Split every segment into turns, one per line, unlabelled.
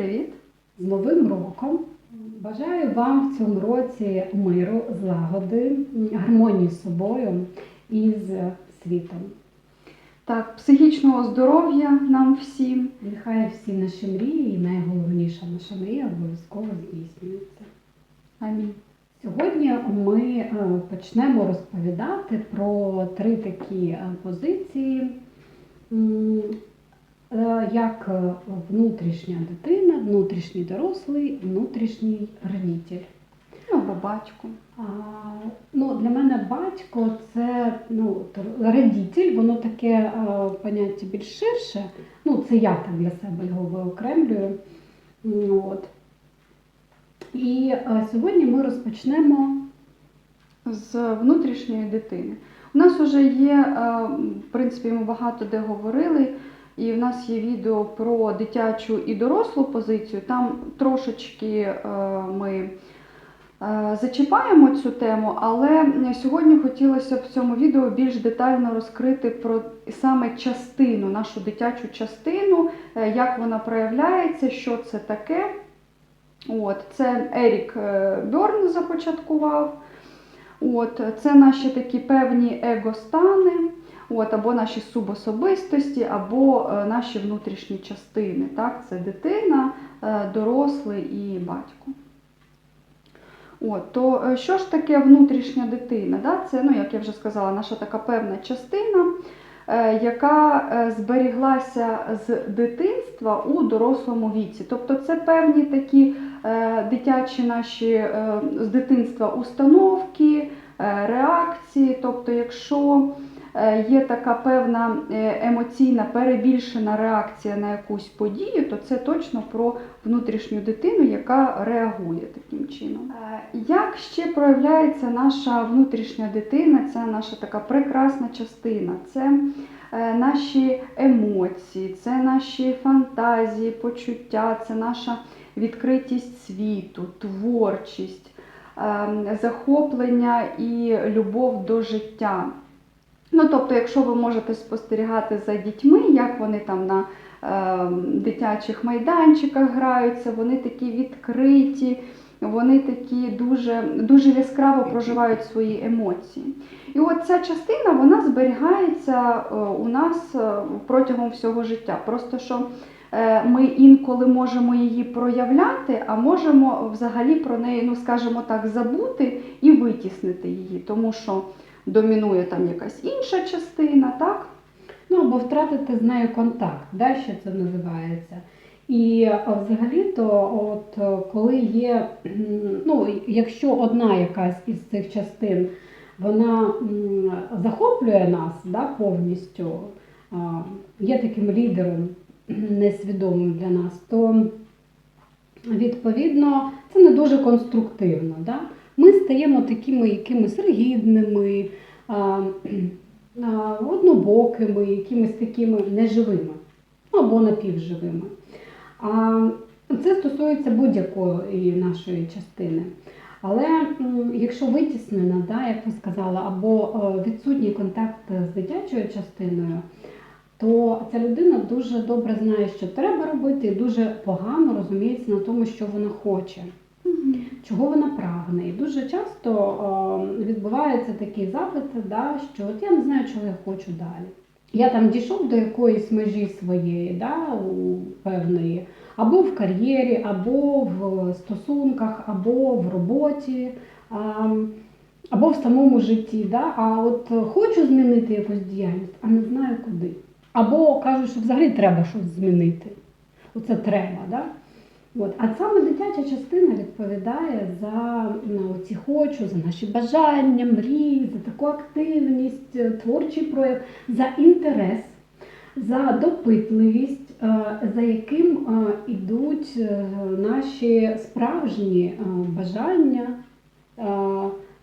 привіт!
З Новим роком! Бажаю вам в цьому році миру, злагоди, гармонії з собою і з світом.
Так, психічного здоров'я нам всім.
Нехай всі наші мрії, і найголовніша наша мрія обов'язково здійснюється.
Амінь.
Сьогодні ми е, почнемо розповідати про три такі е, позиції, як е, внутрішня дитина, внутрішній дорослий, внутрішній родитель.
Ну, або батько.
А, ну, для мене батько це ну, родитель, воно таке а, поняття більш ширше. Ну, це я так для себе його виокремлюю. Ну, От. І а, сьогодні ми розпочнемо
З внутрішньої дитини. У нас вже є, е, в принципі, ми багато де говорили, і в нас є відео про дитячу і дорослу позицію. Там трошечки е, ми е, зачіпаємо цю тему, але сьогодні хотілося б в цьому відео більш детально розкрити про саме частину, нашу дитячу частину, е, як вона проявляється, що це таке. От, це Ерік Бьорн започаткував. От, це наші такі певні его-стани, от, або наші субособистості, або е, наші внутрішні частини. Так? Це дитина, е, дорослий і батько. От, то е, що ж таке внутрішня дитина? Да? Це, ну, як я вже сказала, наша така певна частина, яка зберіглася з дитинства у дорослому віці. Тобто це певні такі дитячі наші з дитинства установки, реакції. Тобто, якщо є така певна е, емоційна перебільшена реакція на якусь подію, то це точно про внутрішню дитину, яка реагує таким чином. Е, Як ще проявляється наша внутрішня дитина? Це наша така прекрасна частина. Це е, наші емоції, це наші фантазії, почуття, це наша відкритість світу, творчість, ем, захоплення і любов до життя. Ну, тобто, якщо ви можете спостерігати за дітьми, як вони там на ем, дитячих майданчиках граються, вони такі відкриті, вони такі дуже, дуже яскраво проживають свої емоції. І от ця частина вона зберігається е, у нас е, протягом всього життя. Просто що е, ми інколи можемо її проявляти, а можемо взагалі про неї, ну скажімо так, забути і витіснити її, тому що домінує там якась інша частина, так?
ну, або втратити з нею контакт, да, що це називається. І взагалі-то, от е, коли є, ну, якщо одна якась із цих частин вона захоплює нас да, повністю, є таким лідером несвідомим для нас, то відповідно це не дуже конструктивно. Да? Ми стаємо такими якимись ригідними, однобокими, якимись такими неживими або напівживими. Це стосується будь-якої нашої частини. Але якщо витіснена, да, як ви сказали, або е, відсутній контакт з дитячою частиною, то ця людина дуже добре знає, що треба робити, і дуже погано розуміється на тому, що вона хоче, чого вона прагне. І дуже часто е, відбуваються такі запити, да, що от я не знаю, чого я хочу далі. Я там дійшов до якоїсь межі своєї, да, у певної, або в кар'єрі, або в стосунках, або в роботі, а, або в самому житті. Да? А от хочу змінити якусь діяльність, а не знаю куди. Або кажуть, що взагалі треба щось змінити. Оце треба. Да? От. А саме дитяча частина відповідає за ну, ці хочу, за наші бажання, мрії, за таку активність, е, творчий прояв, за інтерес, за допитливість, е, за яким е, ідуть наші справжні бажання,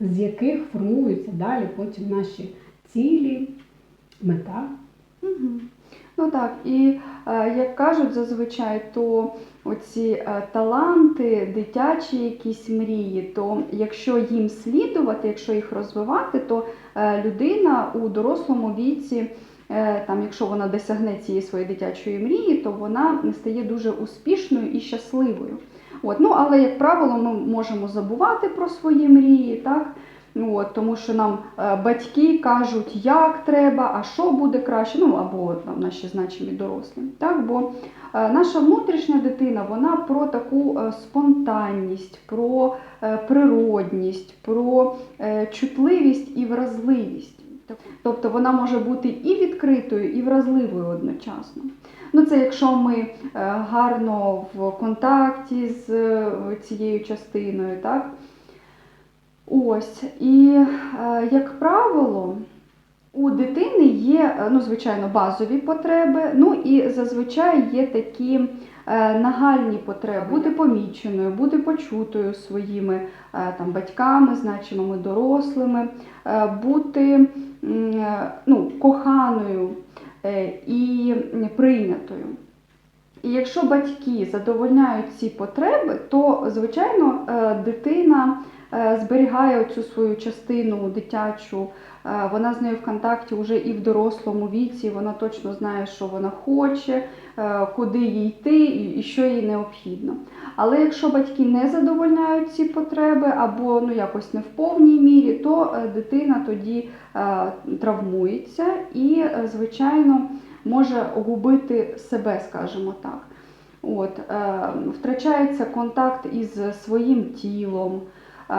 з яких формуються далі потім наші цілі, мета.
Мгм. Ну так, і е, як кажуть зазвичай, то оці е, таланти, дитячі якісь мрії, то якщо їм слідувати, якщо їх розвивати, то е, людина у дорослому віці там, якщо вона досягне цієї своєї дитячої мрії, то вона стає дуже успішною і щасливою. От, ну, але, як правило, ми можемо забувати про свої мрії, так? Ну, От, тому що нам е, батьки кажуть, як треба, а що буде краще, ну або там, наші значимі дорослі. Так? Бо е, наша внутрішня дитина вона про таку е, спонтанність, про природність, про чутливість і вразливість. Тобто вона може бути і відкритою, і вразливою одночасно. Ну, це якщо ми гарно в контакті з цією частиною, так? Ось. І, е, як правило, у дитини є, е, ну, звичайно, базові потреби, ну і зазвичай є такі е, нагальні потреби бути поміченою, бути почутою своїми там, батьками, значимими дорослими, бути ну, коханою і прийнятою. І якщо батьки задовольняють ці потреби, то, звичайно, дитина зберігає цю свою частину дитячу, е, вона з нею в контакті вже і в дорослому віці, вона точно знає, що вона хоче, е, куди їй йти і що їй необхідно. Але якщо батьки не задовольняють ці потреби або ну, якось не в повній мірі, то е, дитина тоді е, травмується і, е, звичайно, може губити себе, скажімо так. От, е, втрачається контакт із своїм тілом. Е,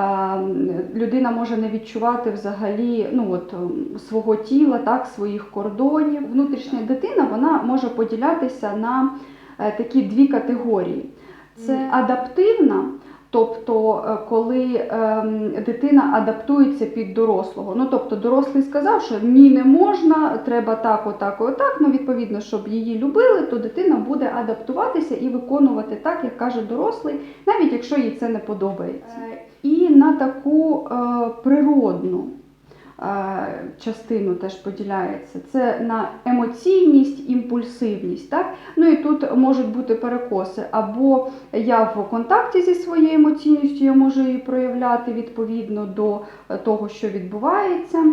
людина може не відчувати взагалі ну, от, свого тіла, так, своїх кордонів. Внутрішня дитина вона може поділятися на е, такі дві категорії. Це адаптивна, тобто е, коли ем, дитина адаптується під дорослого. Ну, тобто дорослий сказав, що ні, не можна, треба так, отак, отак. Ну, відповідно, щоб її любили, то дитина буде адаптуватися і виконувати так, як каже дорослий, навіть якщо їй це не подобається. І на таку е, природну е, частину теж поділяється. Це на емоційність, імпульсивність. Так? Ну і тут можуть бути перекоси. Або я в контакті зі своєю емоційністю, я можу її проявляти відповідно до е, того, що відбувається.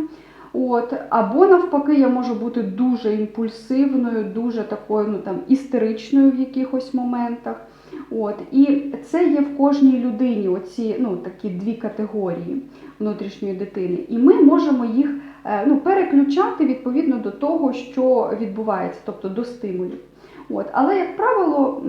От, або навпаки, я можу бути дуже імпульсивною, дуже такою ну, там, істеричною в якихось моментах. От, і це є в кожній людині, оці ну, такі дві категорії внутрішньої дитини. І ми можемо їх е, ну, переключати відповідно до того, що відбувається, тобто до стимулів. От. Але, як правило,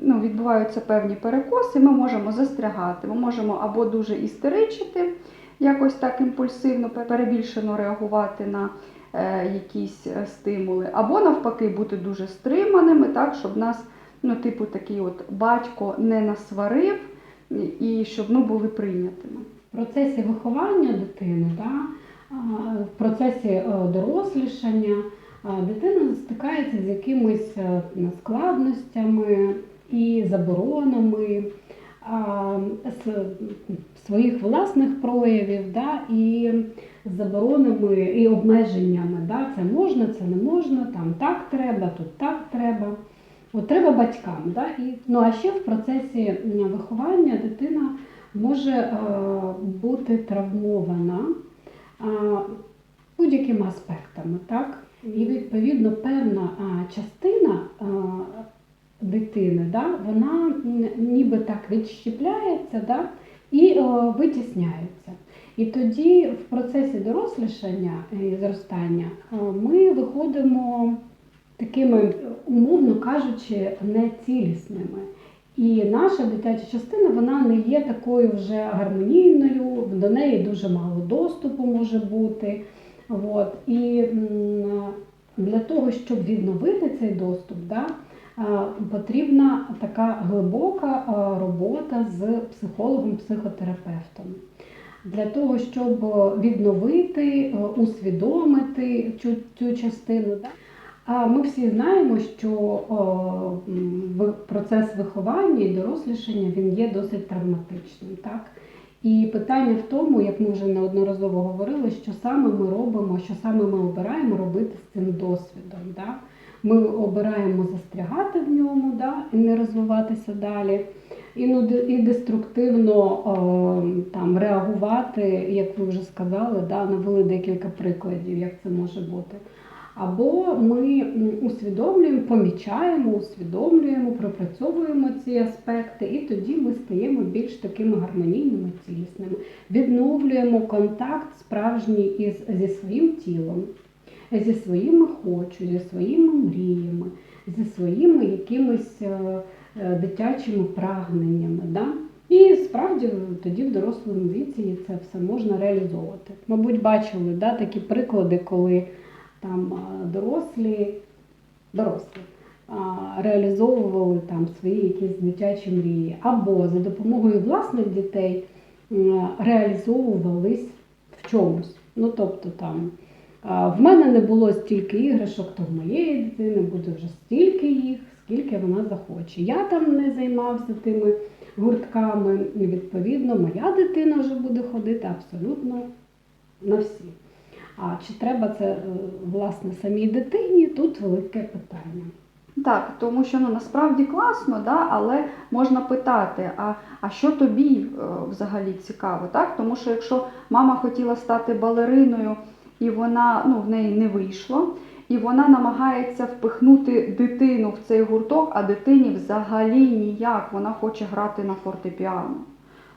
ну, відбуваються певні перекоси, ми можемо застрягати, ми можемо або дуже істеричити, якось так імпульсивно, перебільшено реагувати на е, якісь е, стимули, або навпаки бути дуже стриманими, так, щоб нас, ну, типу, такий от батько не насварив, і- щоб ми були прийнятими.
В процесі виховання дитини, да, в процесі е, дорослішання дитина стикається з якимись е, складностями і заборонами своїх власних проявів, да, і заборонами і обмеженнями. Да, це можна, це не можна, там так треба, тут так треба. От треба батькам. Да? І, ну а ще в процесі виховання дитина може е, бути травмована е, будь-якими аспектами. Так? І відповідно певна а, частина а, дитини, да, вона ніби так відщепляється да, і е, витісняється. І тоді в процесі дорослішання і зростання е, ми виходимо такими, умовно кажучи, нецілісними. І наша дитяча частина вона не є такою вже гармонійною, до неї дуже мало доступу може бути. От. І для того, щоб відновити цей доступ, да, потрібна така глибока робота з психологом-психотерапевтом. Для того, щоб відновити, усвідомити цю, цю частину. Да. Ми всі знаємо, що процес виховання і дорослішання він є досить травматичним. Так? І питання в тому, як ми вже неодноразово говорили, що саме ми робимо, що саме ми обираємо робити з цим досвідом. Да? Ми обираємо застрягати в ньому да? і не розвиватися далі. І, деструктивно там, реагувати, як ви вже сказали, да? навели декілька прикладів, як це може бути. Або ми усвідомлюємо, помічаємо, усвідомлюємо, пропрацьовуємо ці аспекти, і тоді ми стаємо більш такими гармонійними, цілісними, відновлюємо контакт справжній із, зі своїм тілом, зі своїми хочу, зі своїми мріями, зі своїми якимись е, е, дитячими прагненнями. Да? І справді тоді в дорослому віці це все можна реалізовувати. Мабуть, бачили да, такі приклади, коли там дорослі, дорослі реалізовували там свої якісь дитячі мрії, або за допомогою власних дітей реалізовувались в чомусь. Ну тобто там в мене не було стільки іграшок, то в моєї дитини буде вже стільки їх, скільки вона захоче. Я там не займався тими гуртками, відповідно моя дитина вже буде ходити абсолютно на всі. А чи треба це е, власне самій дитині? Тут велике питання.
Так, тому що ну насправді класно, да, але можна питати, а, а що тобі е, взагалі цікаво, так? Тому що якщо мама хотіла стати балериною і вона ну, в неї не вийшло, і вона намагається впихнути дитину в цей гурток, а дитині взагалі ніяк, вона хоче грати на фортепіано.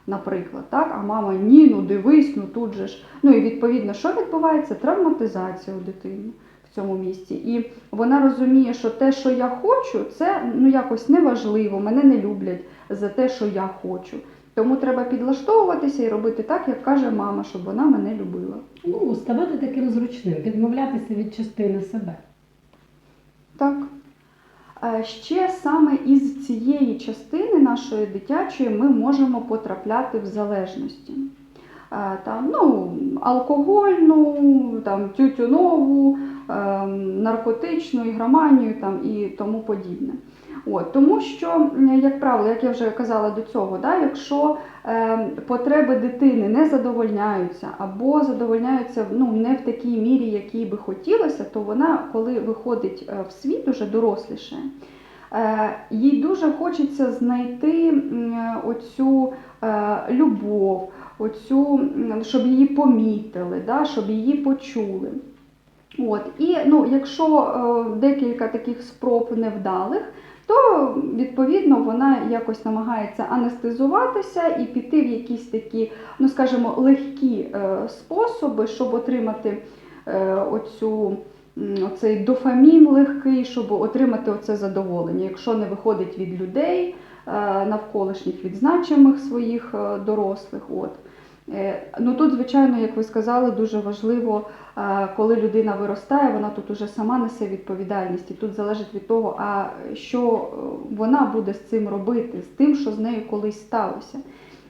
Наприклад, так, а мама ні, ну дивись, ну тут же ж. Ну і відповідно, що відбувається? Травматизація у дитини в цьому місці. І вона розуміє, що те, що я хочу, це ну якось неважливо, мене не люблять за те, що я хочу. Тому треба підлаштовуватися і робити так, як каже мама, щоб вона мене любила.
Ну, ставати таким зручним, відмовлятися від частини себе.
Так. Ще саме із цієї частини нашої дитячої ми можемо потрапляти в залежності. Там, ну, алкогольну, там, тютюнову, ем, наркотичну, ігроманію там, і тому подібне. От, тому що, як правило, як я вже казала до цього, да, якщо е, потреби дитини не задовольняються або задовольняються ну, не в такій мірі, якій би хотілося, то вона, коли виходить е, в світ уже доросліше, е, їй дуже хочеться знайти оцю е, любов, оцю, щоб її помітили, да, щоб її почули. От. І ну, якщо е, декілька таких спроб невдалих, то відповідно вона якось намагається анестезуватися і піти в якісь такі, ну скажімо, легкі е, способи, щоб отримати е, оцю, оцей дофамін легкий, щоб отримати оце задоволення, якщо не виходить від людей е, навколишніх, від значимих своїх дорослих. От. Е, Ну тут, звичайно, як ви сказали, дуже важливо, е, коли людина виростає, вона тут уже сама несе відповідальність. І тут залежить від того, а що е, вона буде з цим робити, з тим, що з нею колись сталося.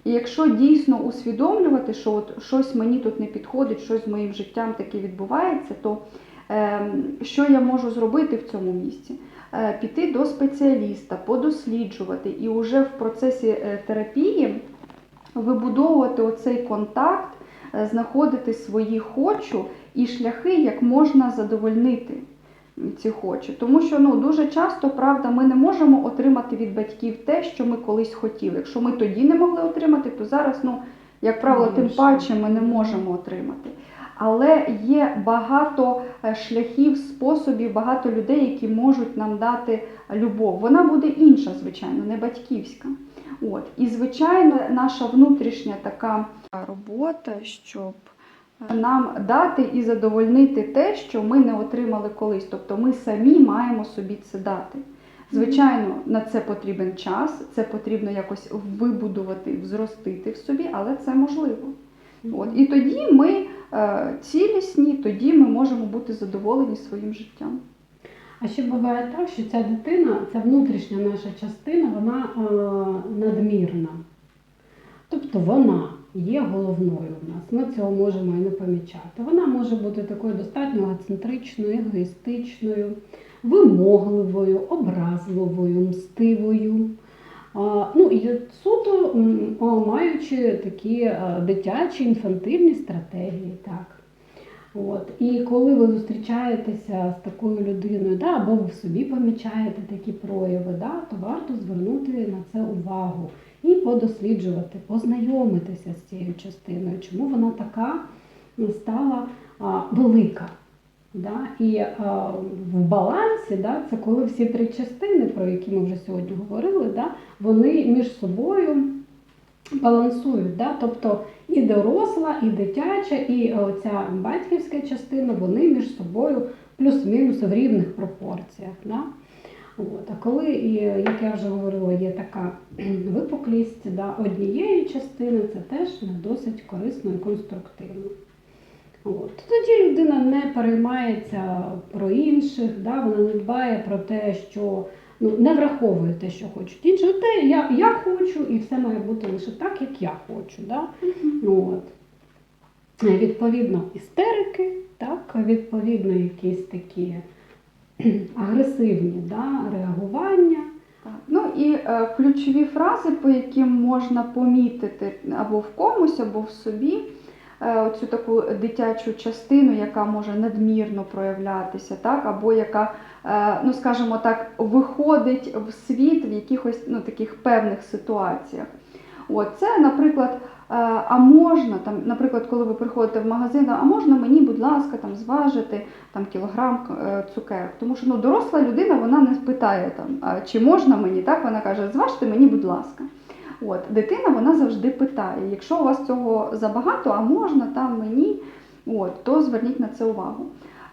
І якщо дійсно усвідомлювати, що от щось мені тут не підходить, щось з моїм життям таке відбувається, то е, що я можу зробити в цьому місці? Е, піти до спеціаліста, подосліджувати і вже в процесі терапії вибудовувати оцей контакт, е, знаходити свої хочу і шляхи, як можна задовольнити ці хочу. Тому що ну, дуже часто, правда, ми не можемо отримати від батьків те, що ми колись хотіли. Якщо ми тоді не могли отримати, то зараз, ну, як правило, тим паче ми не можемо отримати. Але є багато е, шляхів, способів, багато людей, які можуть нам дати любов. Вона буде інша, звичайно, не батьківська. От. І, звичайно, наша внутрішня така робота, щоб нам дати і задовольнити те, що ми не отримали колись. Тобто ми самі маємо собі це дати. Звичайно, на це потрібен час, це потрібно якось вибудувати, взростити в собі, але це можливо. От. І тоді ми е, цілісні, тоді ми можемо бути задоволені своїм життям.
А ще буває так, що ця дитина, ця внутрішня наша частина, вона е, надмірна. Тобто вона є головною в нас. Ми цього можемо і не помічати. Вона може бути такою достатньо егоцентричною, егоїстичною, вимогливою, образливою, мстивою. Ну і суто маючи такі е, дитячі інфантильні стратегії, так. От. І коли ви зустрічаєтеся з такою людиною, да, або ви собі помічаєте такі прояви, да, то варто звернути на це увагу і подосліджувати, познайомитися з цією частиною, чому вона така стала а, велика. Да? І е, в балансі да, це коли всі три частини, про які ми вже сьогодні говорили, да, вони між собою балансують. Да? Тобто і доросла, і дитяча, і ця батьківська частина, вони між собою плюс-мінус в рівних пропорціях. Да? От. А коли, як я вже говорила, є така випуклість да, однієї частини, це теж не досить корисно і конструктивно. От. Тоді людина не переймається про інших, да, вона не дбає про те, що ну, не враховує те, що хочуть інші. Те, я, я хочу, і все має бути лише так, як я хочу. Да? От. Відповідно, істерики, так, відповідно, якісь такі агресивні да, реагування.
Ну і е, ключові фрази, по яким можна помітити або в комусь, або в собі оцю таку дитячу частину, яка може надмірно проявлятися, так, або яка, е, ну скажімо так, виходить в світ в якихось ну, таких певних ситуаціях. От, це, наприклад, е, а можна, там, наприклад, коли ви приходите в магазин, а можна мені, будь ласка, там, зважити там, кілограм е, цукерок. Тому що ну, доросла людина вона не спитає, там, чи можна мені, так? вона каже, зважте мені, будь ласка. От, дитина вона завжди питає, якщо у вас цього забагато, а можна там мені, от, то зверніть на це увагу.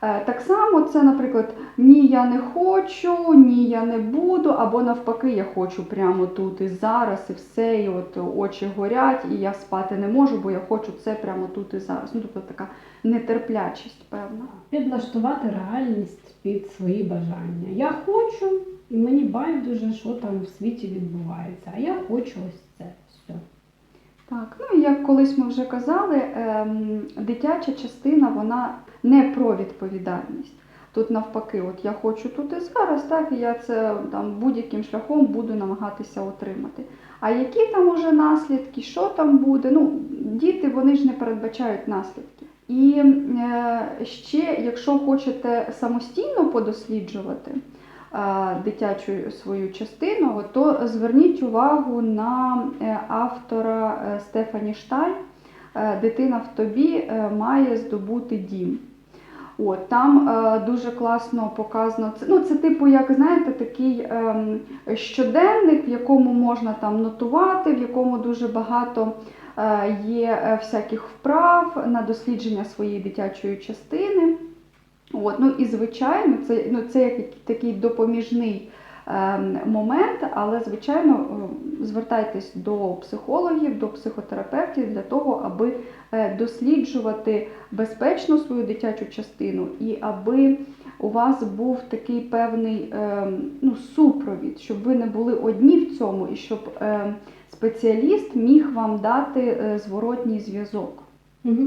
Е, Так само це, наприклад, ні, я не хочу, ні, я не буду, або навпаки, я хочу прямо тут і зараз, і все, і от очі горять, і я спати не можу, бо я хочу це прямо тут і зараз. Ну, тобто така нетерплячість, певна.
Підлаштувати реальність під свої бажання. Я хочу, і мені байдуже, що там в світі відбувається. А я хочу ось це. Все.
Так, ну і як колись ми вже казали, ем, дитяча частина вона не про відповідальність. Тут навпаки, от я хочу тут і зараз, так, і я це там будь-яким шляхом буду намагатися отримати. А які там уже наслідки, що там буде? Ну, діти вони ж не передбачають наслідки. І е, ще, якщо хочете самостійно подосліджувати дитячу свою частину, то зверніть увагу на е, автора е, Стефані Шталь е, Дитина в тобі е, має здобути дім. От, там е, дуже класно показано. Це, ну, це типу, як знаєте, такий ем, щоденник, в якому можна там нотувати, в якому дуже багато е, є е, всяких вправ на дослідження своєї дитячої частини. От, ну і звичайно, це, ну, це як такий допоміжний ем, момент, але звичайно е, звертайтесь до психологів, до психотерапевтів для того, аби е, досліджувати безпечно свою дитячу частину і аби у вас був такий певний ем, ну, супровід, щоб ви не були одні в цьому, і щоб ем, спеціаліст міг вам дати е, зворотній зв'язок.
Угу.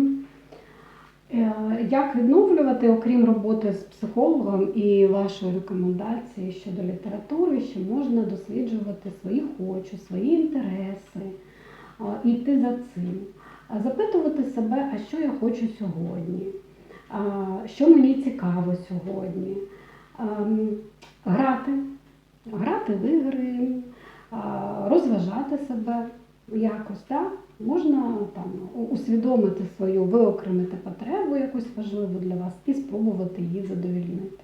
Як відновлювати, окрім роботи з психологом і вашої рекомендації щодо літератури, що можна досліджувати свої хочу, свої інтереси, йти за цим, запитувати себе, а що я хочу сьогодні, що мені цікаво сьогодні, Ем, грати, грати в ігри, розважати себе якось, так? Можна там усвідомити свою, виокремити потребу якусь важливу для вас і спробувати її задовільнити.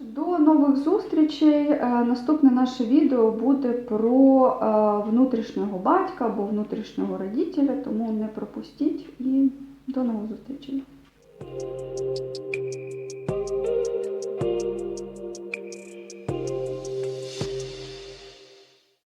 До нових зустрічей. Е, Наступне наше відео буде про е, внутрішнього батька або внутрішнього родителя, тому не пропустіть і до нових зустрічей.